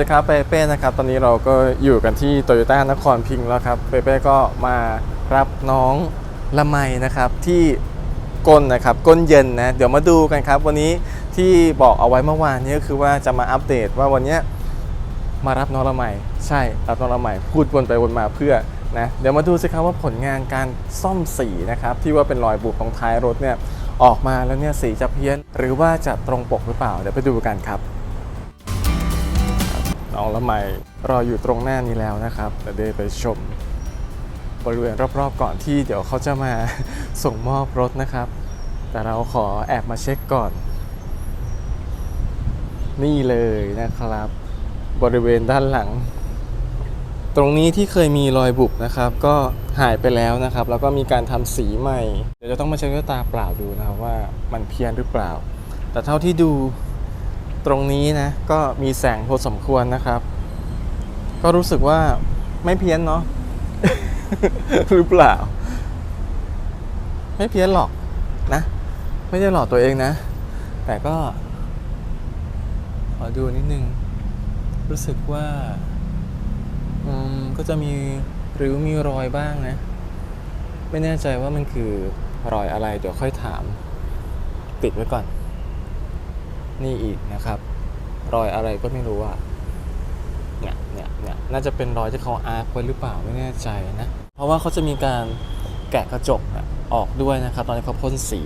สวัสดีครับเปเป้นะครับตอนนี้เราก็อยู่กันที่โตโยต้านครพิงค์แล้วครับเปเป้ก็มารับน้องละไมนะครับที่ก้นนะครับก้นเย็นนะเดี๋ยวมาดูกันครับ วันนี้ที่บอกเอาไว้เมื่อวานนี้ก็คือว่าจะมาอัปเดตว่าวันนี้มารับน้องละไมใช่รับน้องละไมพูดวนไปวนมาเพื่อนะเดี๋ยวมาดูสิครับว่าผลงานการซ่อมสีนะครับที่ว่าเป็นรอยบุบตรงท้ายรถเนี่ยออกมาแล้วเนี่ยสีจะเพี้ยน หรือว่าจะตรงปกหรือเปล่าเดี๋ยวไปดูกันครับ น้องละไมรออยู่ตรงหน้านี้แล้วนะครับเดี๋ยวได้ไปชมบริเวณรอบๆก่อนที่เดี๋ยวเขาจะมาส่งมอบรถนะครับ แต่เราขอแอบมาเช็คก่อน นี่เลยนะครับ บริเวณด้านหลัง ตรงนี้ที่เคยมีรอยบุบนะครับ ก็หายไปแล้วนะครับ แล้วก็มีการทำสีใหม่ เดี๋ยวจะต้องมาเช็คด้วยตาเปล่าดูนะครับว่ามันเพี้ยนหรือเปล่า แต่เท่าที่ดู ตรงนี้นะก็มีแสงพอสมควรนะครับ ก็รู้สึกว่าไม่เพี้ยนเนาะหรือเปล่า ไม่เพี้ยนหรอกนะ ไม่ได้หลอกตัวเองนะ แต่ก็ ขอดูนิดนึง รู้สึกว่าอืมก็จะมีหรือมีรอยบ้างนะ ไม่แน่ใจว่ามันคือรอยอะไร เดี๋ยวค่อยถามปิดไว้ก่อน นี่อีกนะครับ รอยอะไรก็ไม่รู้อะเนี่ยเนี่ยเนี่ยน่าจะเป็นรอยที่เขาอาร์คไว้หรือเปล่าไม่แน่ใจนะ เพราะว่าเขาจะมีการแกะกระจกอะออกด้วยนะครับ ตอนนี้เขาพ่นสี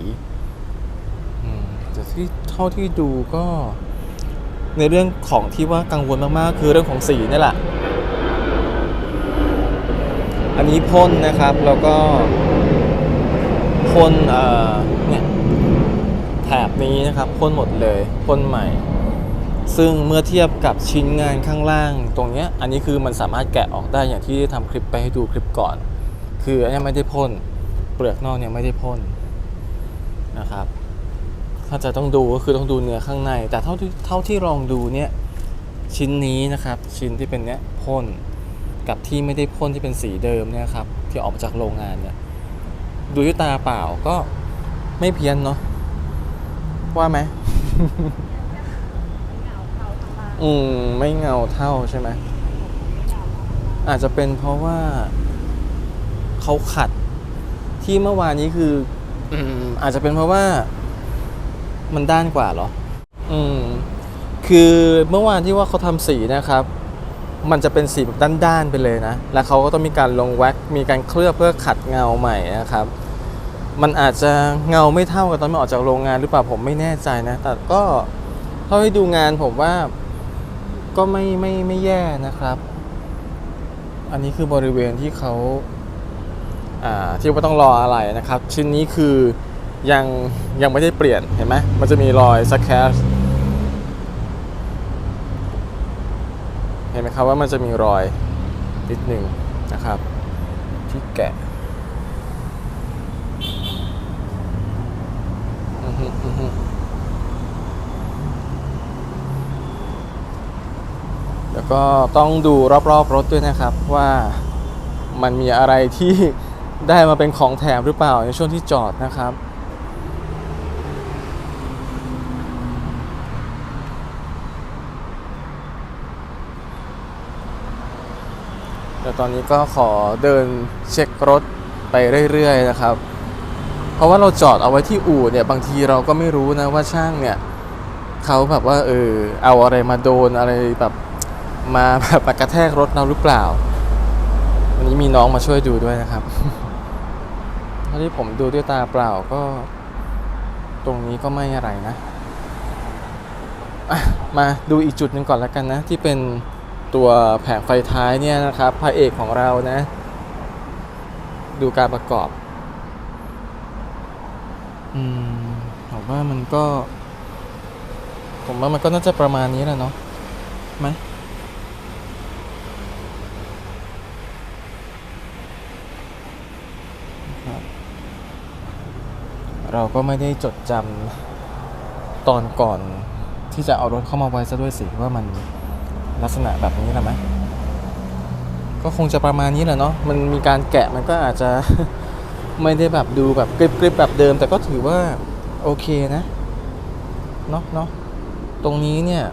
แต่ที่เท่าที่ดูก็ในเรื่องของที่ว่ากังวลมากๆ คือเรื่องของสีนี่แหละ อันนี้พ่นนะครับแล้วก็พ่นเอ่อเนี่ย นี้นะครับพ่นหมดเลยพ่นใหม่ ซึ่งเมื่อเทียบกับชิ้นงานข้างล่าง ตรงนี้อันนี้คือมันสามารถแกะออกได้อย่างที่ทำคลิปไปให้ดูคลิปก่อน คืออันนี้ไม่ได้พ่นเปลือกนอกเนี่ยไม่ได้พ่นนะครับ ถ้าจะต้องดูก็คือต้องดูเนื้อข้างใน แต่เท่าที่เท่าที่ลองดูเนี่ยชิ้นนี้นะครับชิ้นที่เป็นเนี้ยพ่นกับที่ไม่ได้พ่นที่เป็นสีเดิมเนี่ยครับที่ออกมาจากโรงงานเนี่ยดูด้วยตาเปล่าก็ไม่เพี้ยนเนาะ ว่าไหม อืม ไม่เงาเท่าใช่ไหม อาจจะเป็นเพราะว่าเขาขัดที่เมื่อวานนี้คือ อืม อาจจะเป็นเพราะว่า มันด้านกว่าเหรอ อืม คือเมื่อวานที่ว่าเขาทำสีนะครับ มันจะเป็นสีแบบด้านๆไปเลยนะ แล้วเขาก็ต้องมีการลงแว็กซ์มีการเคลือบเพื่อขัดเงาใหม่นะครับ มันอาจจะเงาไม่เท่ากับตอนมันออกจากโรงงานหรือเปล่าผมไม่แน่ใจนะ แต่ก็เท่าที่ดูงานผมว่าก็ไม่ไม่ไม่แย่นะครับ อันนี้คือบริเวณที่เขาอ่าที่ว่าต้องรออะไรนะครับ ชิ้นนี้คือยังยังไม่ได้เปลี่ยนเห็นไหมมันจะมีรอยสแครเห็นไหมครับว่ามันจะมีรอยนิดหนึ่งนะครับ ที่แกะ อือฮึอือฮึแล้ว ก็ต้องดูรอบๆรถด้วยนะครับว่ามันมีอะไรที่ได้มาเป็นของแถมหรือเปล่าในช่วงที่จอดนะครับเดี๋ยวตอนนี้ก็ขอเดินเช็ครถไปเรื่อยๆนะครับ เพราะว่าเราจอดเอาไว้ที่อู่เนี่ยบางทีเราก็ไม่รู้นะว่าช่างเนี่ยเขาแบบว่าเออเอาอะไรมาโดนอะไรแบบ มาแบบกระแทกรถเราหรือเปล่า วันนี้มีน้องมาช่วยดูด้วยนะครับเท่าที่ผมดูด้วยตาเปล่าก็ ตรงนี้ก็ไม่อะไรนะะมาดูอีกจุดหนึ่งก่อนแล้วกันนะ ที่เป็นตัวแผงไฟท้ายเนี่ยนะครับพระเอกของเรานะ ดูการประกอบ อืมผมว่ามันก็ ผมว่ามันก็น่าจะประมาณนี้แหละเนาะไหมครับ เราก็ไม่ได้จดจำตอนก่อนที่จะเอารถเข้ามาไว้ซะด้วยสิว่ามันลักษณะแบบนี้แหละไหมก็คงจะประมาณนี้แหละเนาะมันมีการแกะมันก็อาจจะไม่ได้แบบดูแบบกริบๆแบบเดิม แต่ก็ถือว่าโอเคนะเนาะเนาะตรงนี้เนี่ย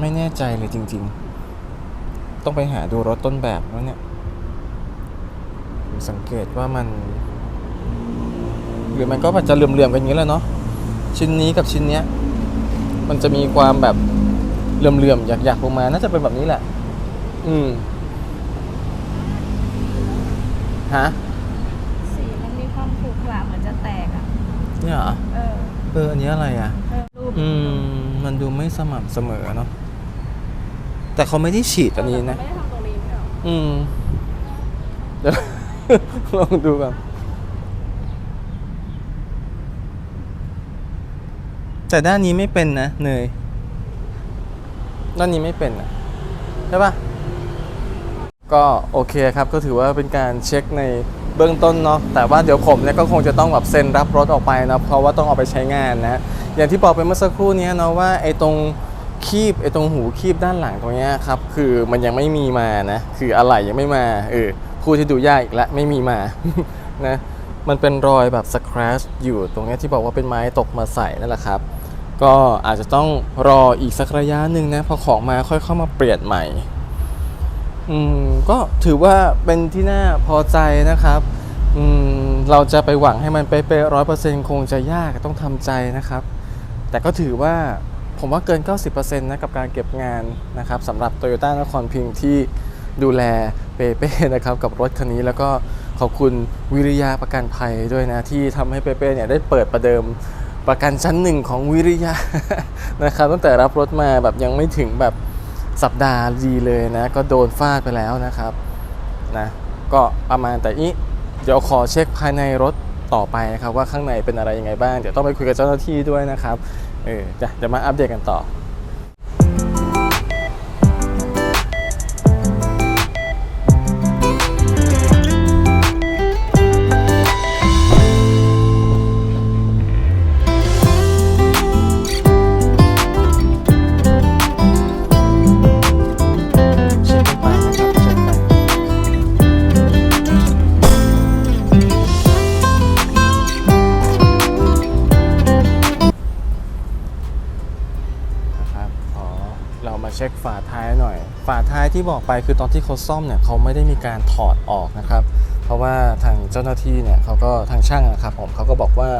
ไม่แน่ใจเลยจริง ๆ ต้องไปหาดูรถต้นแบบแล้วเนี่ยสังเกตว่ามัน หรือมันก็อาจจะเหลื่อมๆกันอย่างนี้แหละเนาะชิ้นนี้กับชิ้นเนี้ย มันจะมีความแบบเหลื่อมๆหยักๆลงมา น่าจะเป็นแบบนี้แหละ อืมฮะสีมันมีความขรุขระเหมือนจะแตกอะเนี่ยเหรอเออเอออันนี้อะไรอะเออรูปอืม มันดูไม่สม่ำเสมอเนาะแต่เขาไม่ได้ฉีดอันนี้นะ ไม่ได้ทำตรงนี้ไม่หรออืมเดี๋ยว ลองดูกัน แต่ด้านนี้ไม่เป็นนะเนยด้านนี้ไม่เป็นนะใช่ปะก็โอเคครับก็ถือว่าเป็นการเช็คในเบื้องต้นเนาะแต่ว่าเดี๋ยวผมเนี่ยก็คงจะต้องแบบเซ็นรับรถออกไปนะเพราะว่าต้องเอาไปใช้งานนะอย่างที่บอกไปเมื่อสักครู่นี้เนาะว่าไอ้ตรงคีบไอ้ตรงหูคีบด้านหลังตรงเนี้ยครับคือมันยังไม่มีมานะคืออะไรยังไม่มาเออพูดที่ดูยากอีกล้วไม่มีมานะมันเป็นรอยแบบสครัชอยู่ตรงเนี้ยที่บอกว่าเป็นไม้ตกมาใส่นั่นแหละครับ ก็อาจจะต้องรออีกสักระยะหนึ่งนะพอของมาค่อยเข้ามาเปลี่ยนใหม่ อืมก็ถือว่าเป็นที่น่าพอใจนะครับ อืมเราจะไปหวังให้มันเป๊ะร้อยเปอร์เซ็นต์คงจะยากต้องทำใจนะครับ แต่ก็ถือว่าผมว่าเกิน 90%นะกับการเก็บงานนะครับสำหรับ Toyota นครพิงที่ดูแลเปเป้นะครับกับรถคันนี้แล้วก็ขอบคุณวิริยาประกันภัยด้วยนะที่ทำให้เปเป้เนี่ยได้เปิดประเดิม ประกันชั้นหนึ่งของวิริยะนะครับตั้งแต่รับรถมาแบบยังไม่ถึงแบบสัปดาห์ดีเลยนะ ก็โดนฟาดไปแล้วนะครับนะก็ประมาณแต่นี้เดี๋ยวขอเช็คภายในรถต่อไปนะครับว่าข้างในเป็นอะไรยังไงบ้าง เดี๋ยวต้องไปคุยกับเจ้าหน้าที่ด้วยนะครับเออจะจะมาอัปเดตกันต่อ ท้ายที่บอกไปคือตอนที่เขาซ่อมเนี่ยเขาไม่ได้มีการถอดออกนะครับ เพราะว่าทางเจ้าหน้าที่เนี่ยเขาก็ทางช่างอะครับผมเขาก็บอกว่า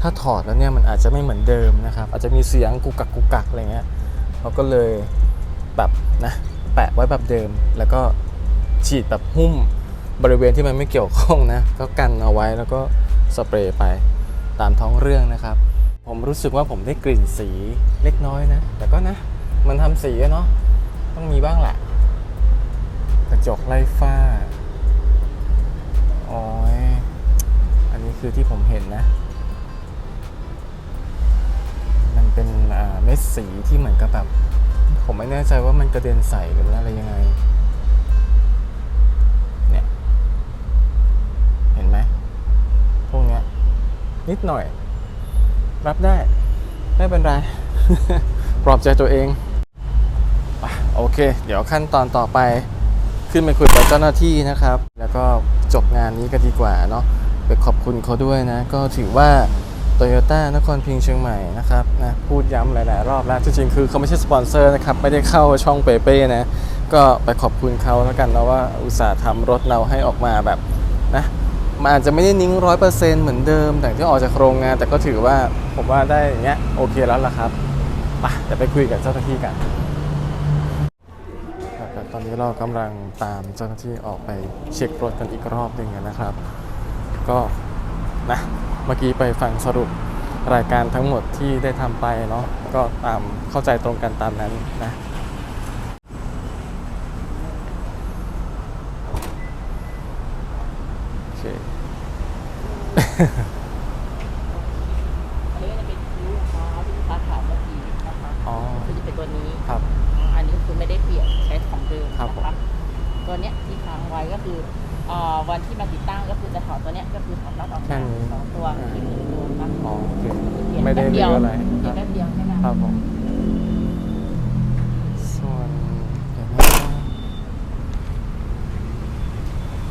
ถ้าถอดแล้วเนี่ยมันอาจจะไม่เหมือนเดิมนะครับ อาจจะมีเสียงกุกกักกุกกักอะไรเงี้ยเขาก็เลยแบบนะแปะไว้แบบเดิม แล้วก็ฉีดแบบหุ้มบริเวณที่มันไม่เกี่ยวข้องนะก็กันเอาไว้แล้วก็สเปรย์ไปตามท้องเรื่องนะครับ ผมรู้สึกว่าผมได้กลิ่นสีเล็กน้อยนะ แต่ก็นะ มันทำสีเนาะต้องมีบ้างแหละ ระจกไล่ฝ้าโอ้ยอันนี้คือที่ผมเห็นนะ มันเป็นเม็ดสีที่เหมือนกับแบบผมไม่แน่ใจว่ามันกระเด็นใส่หรืออะไรยังไง เนี่ย เห็นไหมพวกเนี้ย นิดหน่อย รับได้ ไม่เป็นไร ปลอบใจตัวเองอโอเค เดี๋ยวขั้นตอนต่อไป ขึ้นไปคุยกับเจ้าหน้าที่นะครับ แล้วก็จบงานนี้กันดีกว่าเนาะไปขอบคุณเขาด้วยนะ ก็ถือว่าโตโยต้านครพิงเชียงใหม่นะครับนะพูดย้ำหลาย ๆ รอบแล้วจริง ๆ คือเขาไม่ใช่สปอนเซอร์นะครับ ไม่ได้เข้าช่องเปเป้นะ ก็ไปขอบคุณเขาแล้วกันนะว่าอุตส่าห์ทำรถเราให้ออกมาแบบนะมันอาจจะไม่ได้นิ่งร้อยเปอร์เซ็นต์เหมือนเดิม แต่ที่ออกจากโรงงาน แต่ก็ถือว่าผมว่าได้อย่างเงี้ยโอเคแล้วล่ะครับไปเดี๋ยวไปคุยกับเจ้าหน้าที่กัน นี้เรากำลังตามเจ้าหน้าที่ออกไปเช็ครถกันอีกรอบหนึ่งนะครับ ก็นะเมื่อกี้ไปฟังสรุปรายการทั้งหมดที่ได้ทำไปเนาะก็ตามเข้าใจตรงกันตามนั้นนะโอเค อันนี้ก็จะเป็นคิ้วฟ้าที่ลูกค้าถามเมื่อกี้นะคะ อ๋อ คือจะเป็นตัวนี้ ครับ อันนี้คือไม่ได้เปลี่ยนใช้ของเดิม ครับ นะ ผม คะ ตัวเนี้ยที่ค้างไว้ก็คืออ่าวันที่มาติดตั้งก็คือจะถอดตัวเนี้ยก็คือถอดน็อตออกแค่มานี้สองตัวอ่าอีกหนึ่งตัวนะคะอ๋อโอเคเปลี่ยนไม่ได้แป๊บเหลืเดีอยวอะไรเปลี่ยนแป๊บเดียวแค่นั้นครับผมส่วนเดี๋ยวนะ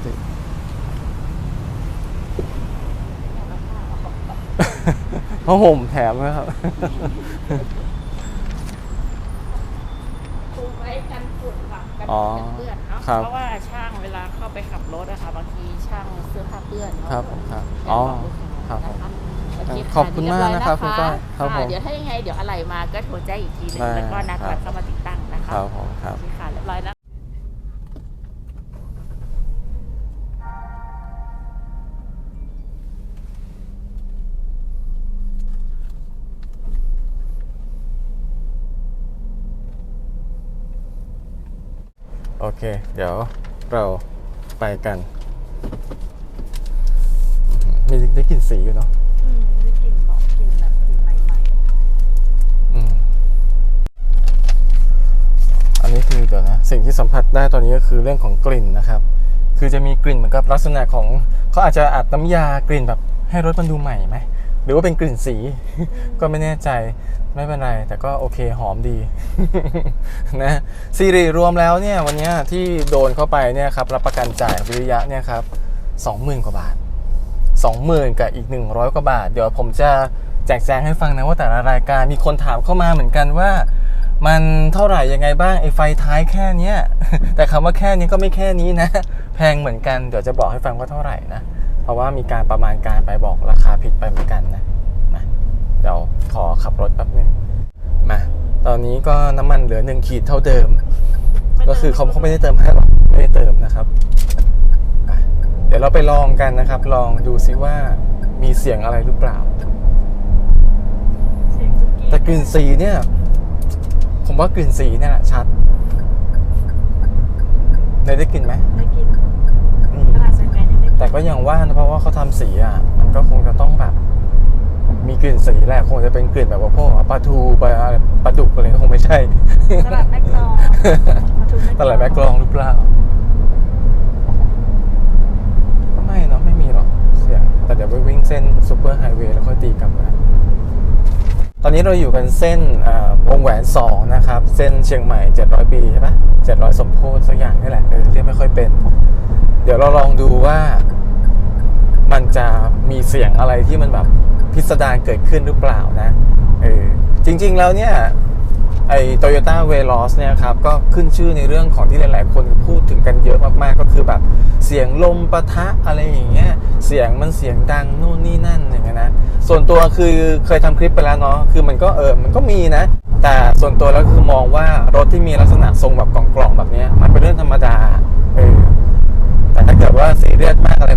ติดผ้าห่มแถมนะครับคุมไว้กันฝุ่นค่ะกันกันอ๋อ ครับเพราะว่าช่างเวลาเข้าไปขับรถอะค่ะบางทีช่างเสื้อผ้าเปื้อนเนาะครับผมครับเดี๋ยวอ๋อบอกลูกค้าครับผมนะคะโเขอบคุณมากนะครับคุณก้อยครับผมะเดี๋ยวถ้ายังไงเดี๋ยวอะไรมาก็โทรแจ้งอีกทีหนึงได้แล้วก็นัดครัวับนเข้ามาติดตั้งนะคะครับผมครับโอเคค่ะเรียบร้อยแล้ เค เดี๋ยวเราไปกัน มีได้กลิ่นสีอยู่เนาะอืมได้กลิ่นบอกกลิ่นแบบกลิ่นใหม่อืมอันนี้คือเดี๋ยวนะ สิ่งที่สัมผัสได้ตอนนี้ก็คือเรื่องของกลิ่นนะครับ คือจะมีกลิ่นเหมือนกับลักษณะของเขาอาจจะอัดน้ำยากลิ่นแบบให้รถมันดูใหม่ไหม หรือว่าเป็นกลิ่นสี ก็ไม่แน่ใจไม่เป็นไร แต่ก็โอเคหอมดีนะซีรีรวมแล้วเนี่ยวันนี้ที่โดนเข้าไปเนี่ยครับรับประกันจ่ายวิริยะเนี่ยครับสองหมื่นกว่าบาท20,000กับอีก100กว่าบาท เดี๋ยวผมจะแจกแจงให้ฟังนะว่าแต่ละรายการมีคนถามเข้ามาเหมือนกันว่ามันเท่าไหร่ยังไงบ้างไอ้ไฟท้ายแค่เนี้ยแต่คำว่าแค่นี้ก็ไม่แค่นี้นะ แพงเหมือนกันเดี๋ยวจะบอกให้ฟังว่าเท่าไหร่นะ เพราะว่ามีการประมาณการไปบอกราคาผิดไปเหมือนกันนะมาเดี๋ยวขอขับรถแป๊บหนึงมาตอนนี้ก็น้ำมันเหลือหนึ่งขีดเท่าเดิมๆก็คือเขาเขาไม่ได้เติมให้หรอกไม่ได้เติมนะครับอะเดี๋ยวเราไปลองกันนะครับ ลองดูซิว่ามีเสียงอะไรหรือเปล่าเสียงคุกกี้แต่กลิ่นสีเนี่ย ผมว่ากลิ่นสีเนี่ยแหละชัดเนยได้กลิ่นไหมได้กลิ่น อืม ขนาดใส่ แมสยังได้กลิ่นแต่ก็ยังว่านะเพราะว่าเขาทำสีอะ มันก็คงจะต้องแบบ มีกลิ่นสีแหละคงจะเป็นกลิ่นแบบว่าพวกปลาทูปลาอะไรปลาดุกอะไรก็คงไม่ใช่ตลาดแม่กลองมาทุนตลาดแบกกลองหรือเปล่าก็ไม่เนาะไม่มีหรอกเสียงแต่เดี๋ยวไปวิ่งเส้นซูเปอร์ไฮเวย์แล้วค่อยตีกลับมาตอนนี้เราอยู่กันเส้นอ่าวงแหวน2นะครับ เส้นเชียงใหม่ 700 ปีใช่ปะ700 สมโพธิสักอย่างนี่แหละเออเรียกไม่ค่อยเป็น เดี๋ยวเราลองดูว่ามันจะมีเสียงอะไรที่มันแบบพิสดารเกิดขึ้นหรือเปล่านะเออจริง ๆ แล้วเนี่ยไอ้ Toyota Veloz เนี่ยครับก็ขึ้นชื่อในเรื่องของที่หลาย ๆ คนพูดถึงกันเยอะมาก ๆ ก็คือแบบเสียงลมปะทะอะไรอย่างเงี้ยเสียงมันเสียงดังนู่นนี่นั่นอย่างเงี้ยนะส่วนตัวคือเคยทำคลิปไปแล้วเนาะคือมันก็เออมันก็มีนะ แต่ส่วนตัวแล้วคือมองว่ารถที่มีลักษณะทรงแบบกล่องๆแบบเนี้ยมันเป็นเรื่องธรรมดาเออ แต่ถ้าเกิดว่าซีเรียสมากอะไร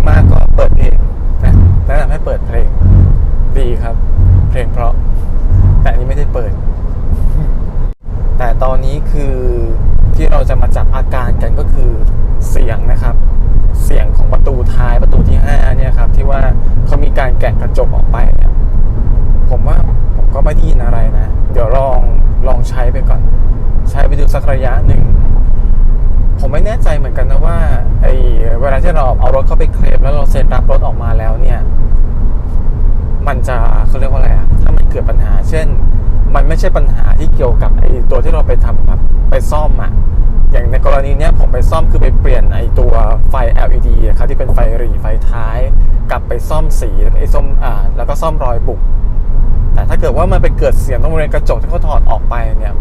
ใช่ปัญหาที่เกี่ยวกับไอ้ตัวที่เราไปทำแบบไปซ่อมอะอย่างในกรณีเนี้ยผมไปซ่อมคือไปเปลี่ยนไอ้ตัวไฟ LED อะครับที่เป็นไฟหรี่ไฟท้าย กลับไปซ่อมสีไอ้ซ่อมอ่าแล้วก็ซ่อมรอยบุกแต่ถ้าเกิดว่ามันไปเกิดเสียงตรงบริเวณกระจกที่เขาถอดออกไปเนี่ย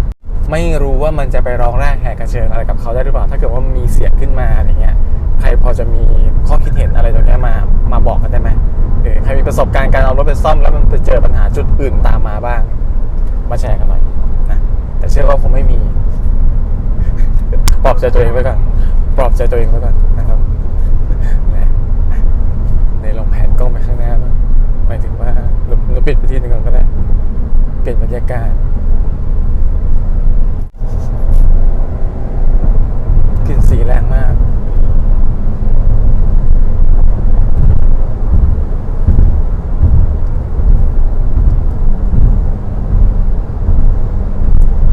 ไม่รู้ว่ามันจะไปร้องแรกแหกกระเชิงอะไรกับเขาได้หรือเปล่า ถ้าเกิดว่ามีเสียงขึ้นมาอะไรเงี้ยใครพอจะมีข้อคิดเห็นอะไรตรงนี้มามาบอกกันได้ไหมเออใครมีประสบการณ์การเอารถไปซ่อมแล้วมันไปเจอปัญหาจุดอื่นตามมาบ้าง มาแชร์กันหน่อยนะแต่เชื่อว่าคงไม่มี ปลอบใจตัวเองไว้ก่อนปลอบใจตัวเองไว้ก่อนนะครับนะในลองแผนกล้องไปข้างหน้าบ้างหมายถึงว่าเราเราปิดไปที่หนึ่งก่อนก็ได้เปลี่ยนบรรยากาศกลิ่นสีแรงมาก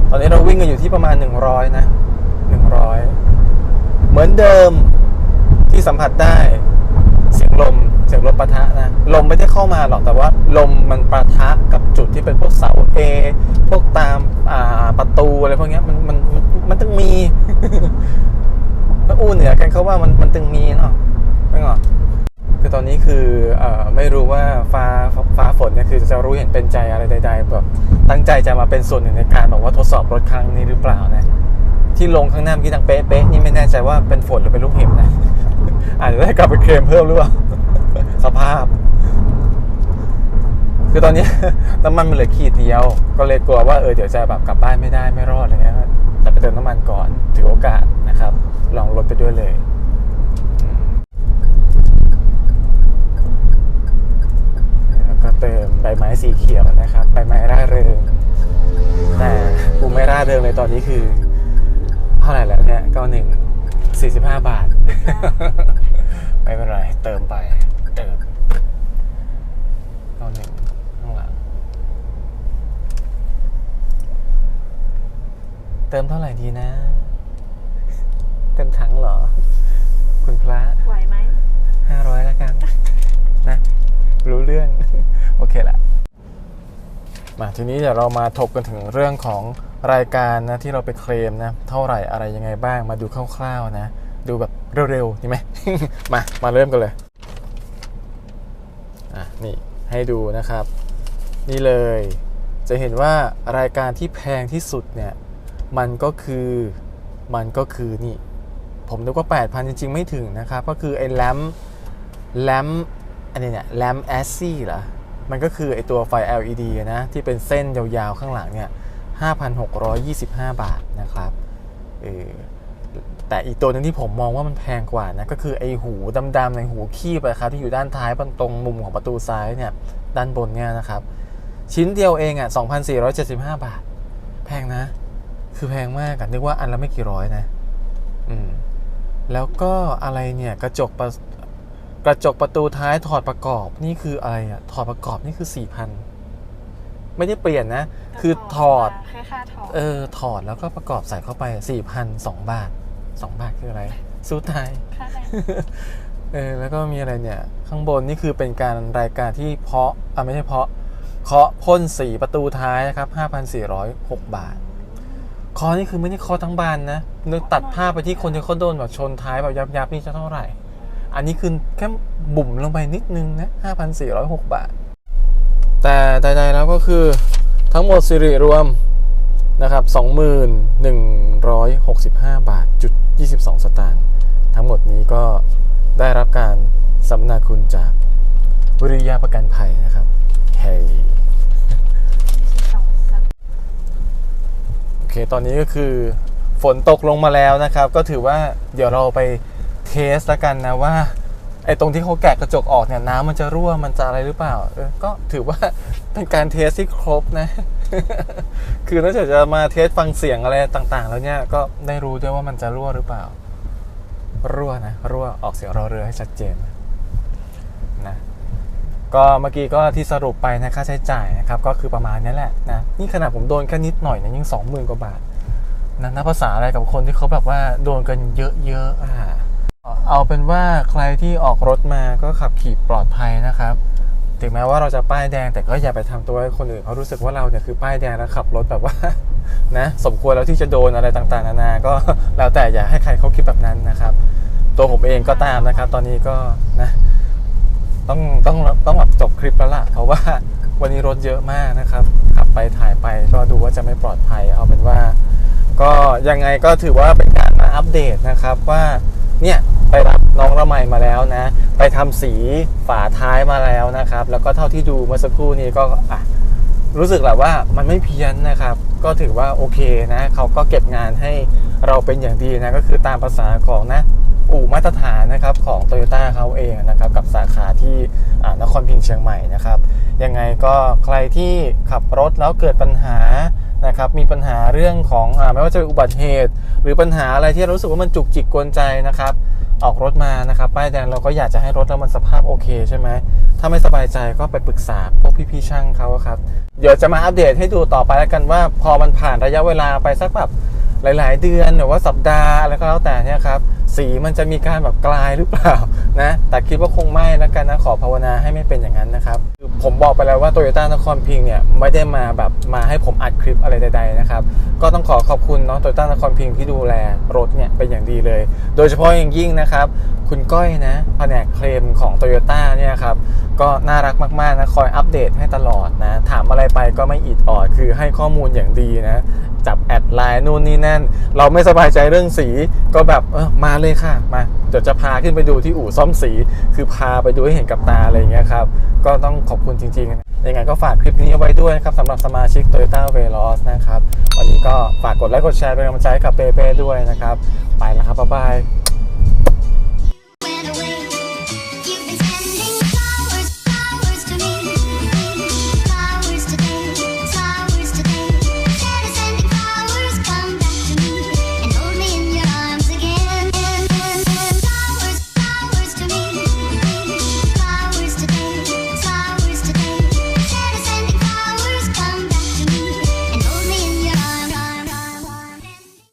ตอนนี้เรา วิ่งกันอยู่ที่ประมาณ 100 นะ 100 เหมือนเดิมที่สัมผัสได้ เสียงลม เสียงลมปะทะนะ ลมไม่ได้เข้ามาหรอกแต่ว่า ลมมันปะทะกับจุดที่เป็นพวกเสาเอพวกตามอ่าประตูอะไรพวกนี้มันมันมันมันต้องมีแล้วอู้เหนือกันเขาว่ามันมันตึงมีเนาะไม่หรอคือ ตอนนี้คือเอไม่รู้ว่าฟ้าฟ้าฝนเนี่ยคือจะรู้เห็นเป็นใจอะไรใดๆแบบตั้งใจจะมาเป็นส่วนหนึ่งในการบอกว่าทดสอบรถครั้งนี้หรือเปล่านะที่ลงข้างหน้าเมื่อกี้ดังเป๊ะๆนี่ไม่แน่ใจว่าเป็นฝนหรือเป็นลูกเห็บนะอาจจะได้กลับไปเคลมเพิ่มหรือเปล่าสภาพ คือตอนนี้น้ำมันมันเหลือขีดเดียว ก็เลยกลัวว่าเออเดี๋ยวจะแบบกลับบ้านไม่ได้ไม่รอดอะไรเงี้ยแต่ไปเติมน้ำมันก่อนถือโอกาสนะครับ ลองรถไปด้วยเลยอืม แล้วก็เติมใบไม้สีเขียวนะครับใบไม้ร่าเริง แต่กูไม่ร่าเริงเลยตอนนี้คือ เท่าไหร่แล้วเนี่ยก็หนึ่งสี่สิบห้าบาท ไม่เป็นไร เติมไปเติมก็หนึ่งข้างหลัง เติมเท่าไหร่ดีนะ เต็มถังเหรอ คุณพระไหวไหมห้าร้อยแล้วกัน นะ รู้เรื่อง โอเคละมาทีนี้เดี๋ยวเรามาถกกันถึงเรื่องของรายการนะที่เราไปเคลมนะเท่าไหร่อะไรยังไงบ้างมาดูคร่าวๆนะ ดูแบบเร็วๆดีไหม มามาเริ่มกันเลยอะนี่ให้ดูนะครับ นี่เลย จะเห็นว่ารายการที่แพงที่สุดเนี่ยมันก็คือมันก็คือนี่ ผมนึกว่า 8,000 จริง ๆ ไม่ถึงนะครับ ก็คือไอ้แลมแลมอันนี้เนี่ยแลมแอสซี่เหรอ มันก็คือไอตัวไฟ LED นะ ที่เป็นเส้นยาวๆข้างหลังเนี่ย 5,625 บาทนะครับเออแต่อีกตัวหนึงที่ผมมองว่ามันแพงกว่านะก็คือไอหูดำๆในหูคีบอะครับที่อยู่ด้านท้ายตรงมุมของประตูซ้ายเนี่ยด้านบนเนี่ยนะครับ ชิ้นเดียวเองอะ 2,475 บาท แพงนะ คือแพงมากอะนึกว่าอันละไม่กี่ร้อยนะ อืมแล้วก็อะไรเนี่ยกระจกประ กระจกประตูท้ายถอดประกอบนี่คืออะไรอะถอดประกอบนี่คือสี่พันไม่ได้เปลี่ยนนะ คือถอดแค่ค่าถอด เออ ถอดแล้วก็ประกอบใส่เข้าไปสี่พันสองบาทสองบาทคืออะไรสู้ตายค่าแรงเออแล้วก็มีอะไรเนี่ย ข้างบนนี่คือเป็นการรายการที่เพาะอะไม่ใช่เพาะเคาะพ่นสีประตูท้ายนะครับ5,406 บาทคอนี่คือไม่ได้คอทั้งบานนะนึกตัดภาพไปที่คนที่เขาโดนแบบชนท้ายแบบยับยับๆนี่จะเท่าไหร่ อันนี้คือแค่บุ่มลงไปนิดนึงนะ5,406 บาท แต่ใดๆแล้วก็คือทั้งหมดสิริรวมนะครับ2165 บาทจุด22 สตางค์ทั้งหมดนี้ก็ได้รับการสัมนาคุณจากวิริยะประกันภัยนะครับเฮ้ยโอเค ตอนนี้ก็คือฝนตกลงมาแล้วนะครับ ก็ถือว่าเดี๋ยวเราไป เทสแล้วกันนะว่าไอ้ตรงที่เขาแกะกระจกออกเนี่ยน้ำมันจะรั่วมันจะอะไรหรือเปล่าเออก็ถือว่าเป็นการเทสที่ครบนะ คือนอกจากจะมาเทสฟังเสียงอะไรต่างๆ แล้วเนี่ยก็ได้รู้ด้วยว่ามันจะรั่วหรือเปล่า รั่วนะ รั่วออกเสียงรอเรือให้ชัดเจนนะก็เมื่อกี้ก็ที่สรุปไปนะค่าใช้จ่ายนะครับก็คือประมาณนี้แหละนะนี่ขนาดผมโดนแค่นิดหน่อยเนี่ยยังสองหมื่นกว่าบาทนะนับภาษาอะไรกับคนที่เขาแบบว่าโดนกันเยอะๆอะ เอาเป็นว่าใครที่ออกรถมาก็ขับขี่ปลอดภัยนะครับ ถึงแม้ว่าเราจะป้ายแดงแต่ก็อย่าไปทำตัวให้คนอื่นเขารู้สึกว่าเราเนี่ยคือป้ายแดงแล้วขับรถแบบว่า นะสมควรแล้วที่จะโดนอะไรต่างๆ นานา ก็แล้วแต่อย่าให้ใครเขาคิดแบบนั้นนะครับ ตัวผมเองก็ตามนะครับ ตอนนี้ก็นะต้องต้องต้องแบบจบคลิปแล้วล่ะ เพราะว่าวันนี้รถเยอะมากนะครับ ขับไปถ่ายไปก็ดูว่าจะไม่ปลอดภัย เอาเป็นว่า ก็ยังไงก็ถือว่าเป็นการมาอัปเดตนะครับว่า เนี่ยไปรับน้องระไมมาแล้วนะ ไปทำสีฝาท้ายมาแล้วนะครับ แล้วก็เท่าที่ดูเมื่อสักครู่นี้ก็อะรู้สึกแหละว่ามันไม่เพี้ยนนะครับ ก็ถือว่าโอเคนะเขาก็เก็บงานให้เราเป็นอย่างดีนะก็คือตามภาษาของนะอู่มาตรฐานนะครับของ t o y ยต้เขาเองนะครับกับสาขาที่นครพิงเชียงใหม่นะครับยังไงก็ใครที่ขับรถแล้วเกิดปัญหา นะครับมีปัญหาเรื่องของอาไม่ว่าจะเป็นอุบัติเหตุ หรือปัญหาอะไรที่รู้สึกว่ามันจุกจิกกวนใจนะครับ ออกรถมานะครับป้ายแดงเราก็อยากจะให้รถเรามันสภาพโอเคใช่ไหมถ้าไม่สบายใจก็ไปปรึกษาพวกพี่ๆช่างเขาครับ เดี๋ยวจะมาอัปเดตให้ดูต่อไปแล้วกันว่า พอมันผ่านระยะเวลาไปสักแบบหลาย ๆ เดือนหรือว่าสัปดาห์อะไรก็แล้วแต่เนี่ยครับ สีมันจะมีการแบบกลายหรือเปล่านะแต่คิดว่าคงไม่แล้วกันนะขอภาวนาให้ไม่เป็นอย่างนั้นนะครับคือผมบอกไปแล้วว่าโตโยต้านครพิงค์เนี่ยไม่ได้มาแบบมาให้ผมอัดคลิปอะไรใดๆนะครับก็ต้องขอขอบคุณเนาะโตโยต้านครพิงค์ที่ดูแลรถเนี่ยเป็นอย่างดีเลย โดยเฉพาะอย่างยิ่งนะครับคุณก้อยนะแผนกเคลมของโตโยต้าเนี่ยครับก็น่ารักมากๆนะคอยอัปเดตให้ตลอดนะถามอะไรไปก็ไม่อิดออดคือให้ข้อมูลอย่างดีนะ จับแอดไลน์นู่นนี่นั่น เราไม่สบายใจเรื่องสีก็แบบเออมาเลยค่ะมาเดี๋ยวจะพาขึ้นไปดูที่อู่ซ่อมสี คือพาไปดูให้เห็นกับตาอะไรอย่างเงี้ยครับ ก็ต้องขอบคุณจริงๆยังไงก็ฝากคลิปนี้เอาไว้ด้วยนะครับสำหรับสมาชิก Toyota v e l o s นะครับ วันนี้ก็ฝากกดไลค์กดแชร์เป็นกำลังใจกับเปเป้ด้วยนะครับ ไปแล้วครับบ๊ายบาย